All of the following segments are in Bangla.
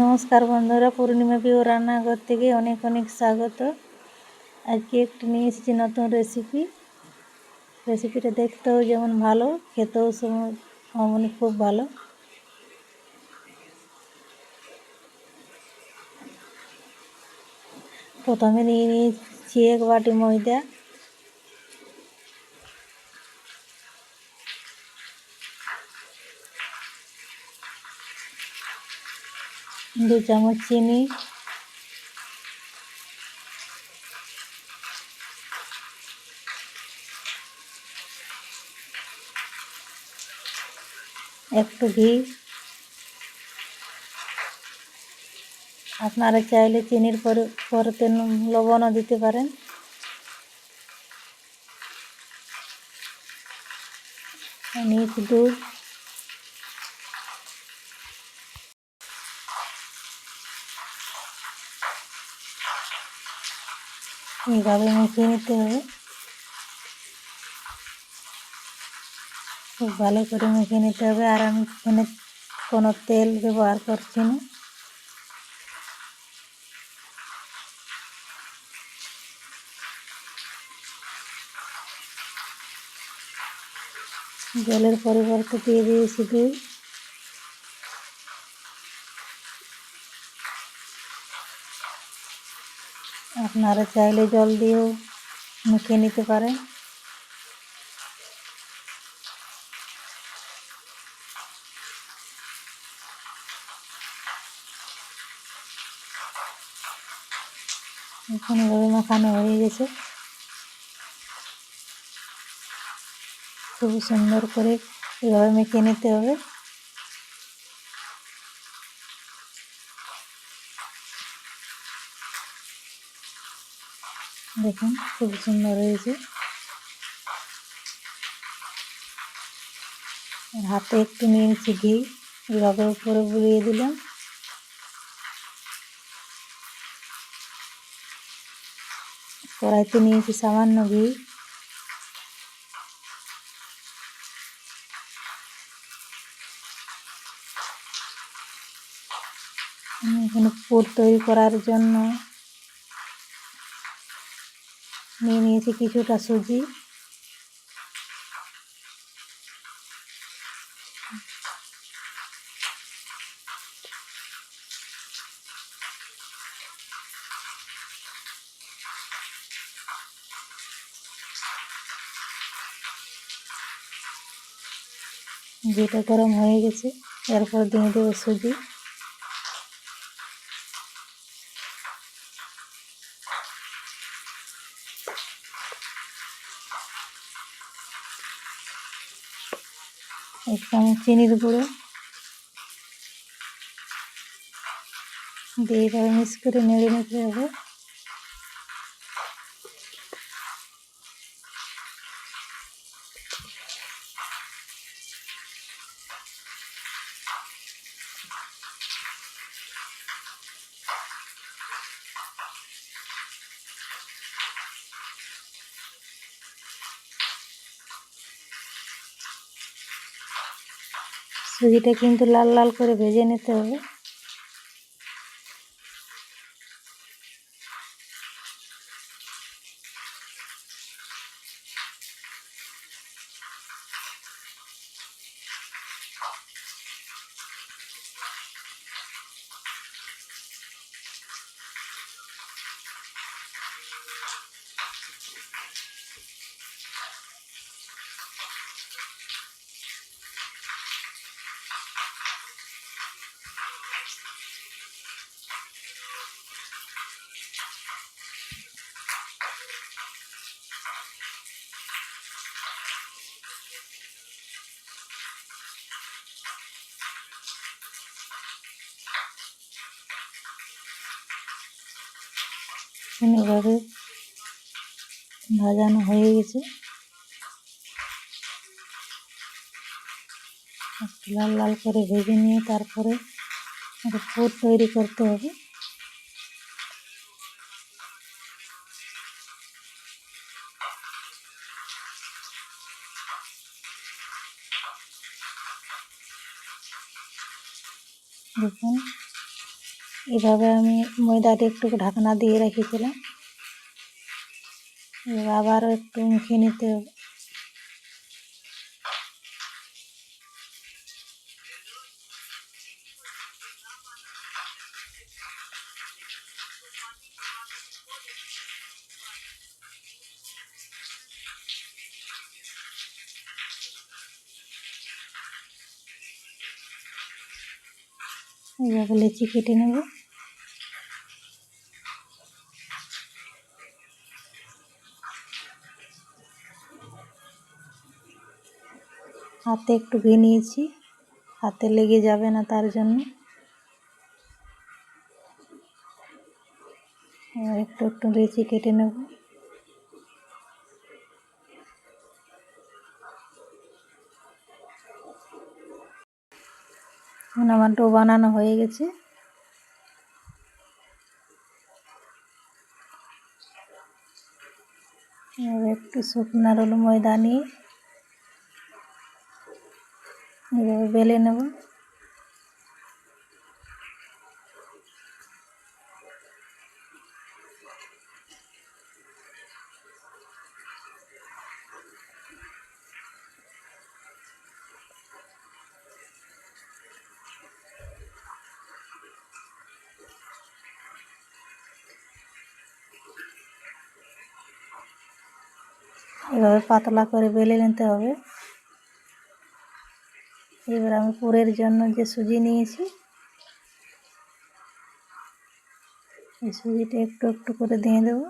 নমস্কার বন্ধুরা, পূর্ণিমা পিও রান্নাঘর থেকে অনেক অনেক স্বাগত। আজকে একটি নিয়ে এসেছি নতুন রেসিপি রেসিপিটা দেখতেও যেমন ভালো, খেতেও অমনি খুব ভালো। প্রথমে নিয়ে নিয়েছি এক বাটি ময়দা দু চামচ চিনি। একটু ঘি। আপনারা চাইলে চিনির পরে লবণও দিতে পারেন। নিয়েছি দুধ। এইভাবে মিশিয়ে নিতে হবে। খুব ভালো করে মিশিয়ে নিতে হবে। আর আমি এখানে কোনো তেল ব্যবহার করছি না। জলের পরিবর্তে দিয়ে দিয়েছি দুধ। আপনারা চাইলে জল দিয়েও মুখে নিতে পারেন। এখন এভাবে মাখানো হয়ে গেছে। খুব সুন্দর করে এভাবে মেখে নিতে হবে। দেখুন, খুব সুন্দর হয়েছে। হাতে একটু নিয়েছি ঘি, এভাবে উপরে বুলিয়ে দিলাম। কড়াইতে নিয়েছি সামান্য ঘি। এখানে পুর তৈরি করার জন্য নিয়ে নিয়েছি কিছুটা সুজি। যেটা গরম হয়ে গেছে এরপর দিয়ে দেবো সুজি। এক চামচ চিনির গুঁড়ো। দিয়ে এভাবে মিক্স করে নেড়ে নিতে হবে। সুজিটা কিন্তু লাল লাল করে ভেজে নিতে হবে। এভাবে ভাজানো হয়ে গেছে। লাল লাল করে ভেজে নিয়ে তারপরে পুর তৈরি করতে হবে। দেখুন এভাবে আমি ময়দাটা একটু ঢাকনা দিয়ে রেখেছিলাম। এবার আবারও একটু মুখে নিতে হবে এইভাবে লেচি কেটে নেব। হাতে একটু ঘি নিয়েছি হাতে লেগে যাবে না তার জন্য। একটু একটু লেচি কেটে নেব। এখন আমার ডো বানানো হয়ে গেছে। একটু শুকনো রোল ময়দা নিয়ে এভাবে বেলে নেব। এভাবে পাতলা করে বেলে নিতে হবে। এবার আমি পুরের জন্য যে সুজি নিয়েছি, এই সুজিটা একটু একটু করে দিয়ে দেবো।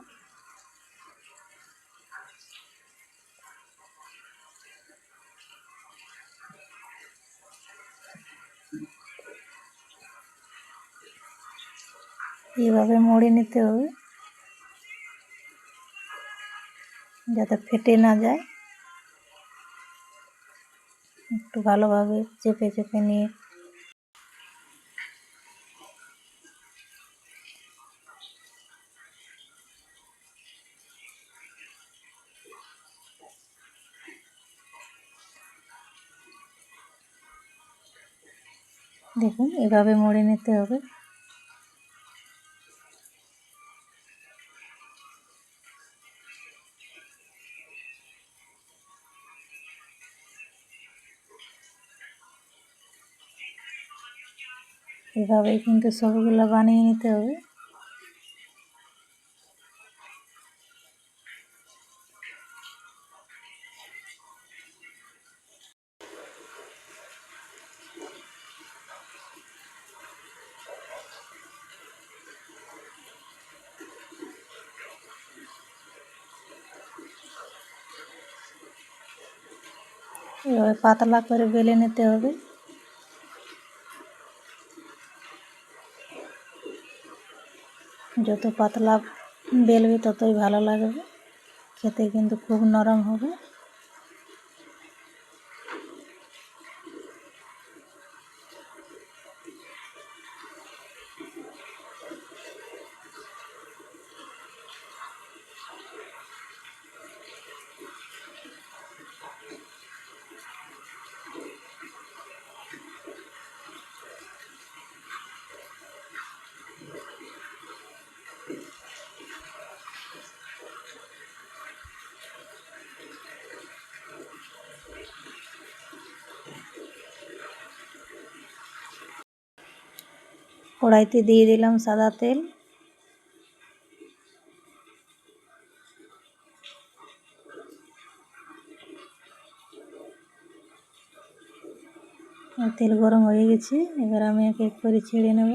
এইভাবে মুড়ে নিতে হবে। যাতে ফেটে না যায়। একটু ভালোভাবে চেপে চেপে নিয়ে। দেখুন এভাবে মুড়ে নিতে হবে। এভাবেই কিন্তু সবগুলো বানিয়ে নিতে হবে। এভাবে পাতলা করে বেলে নিতে হবে। যত পাতলা বেলবে ততই ভালো লাগবে। খেতে কিন্তু খুব নরম হবে। কড়াইতে দিয়ে দিলাম সাদা তেল। তেল গরম হয়ে গেছে, এবার আমি এক এক করে ছেড়ে নেব।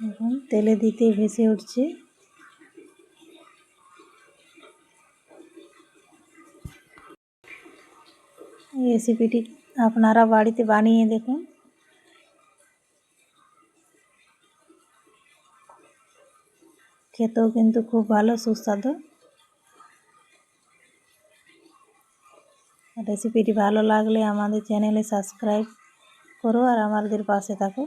এখন তেলে দিতে ভেসে উঠছে। রেসিপিটি আপনারা বাড়িতে বানিয়ে দেখুন। খেতেও কিন্তু খুব ভালো, সুস্বাদু। রেসিপিটি ভালো লাগলে আমাদের চ্যানেলে সাবস্ক্রাইব করো আর আমাদের পাশে থাকো।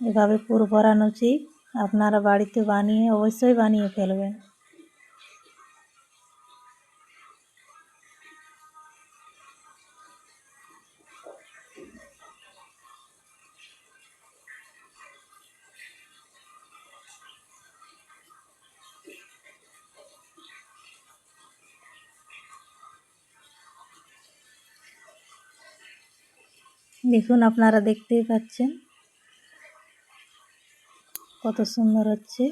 এভাবে পুর ভরা লুচি আপনারা বাড়িতে বানিয়ে অবশ্যই বানিয়ে ফেলবেন। দেখুন আপনারা দেখতেই পাচ্ছেন। কত সুন্দর হচ্ছে।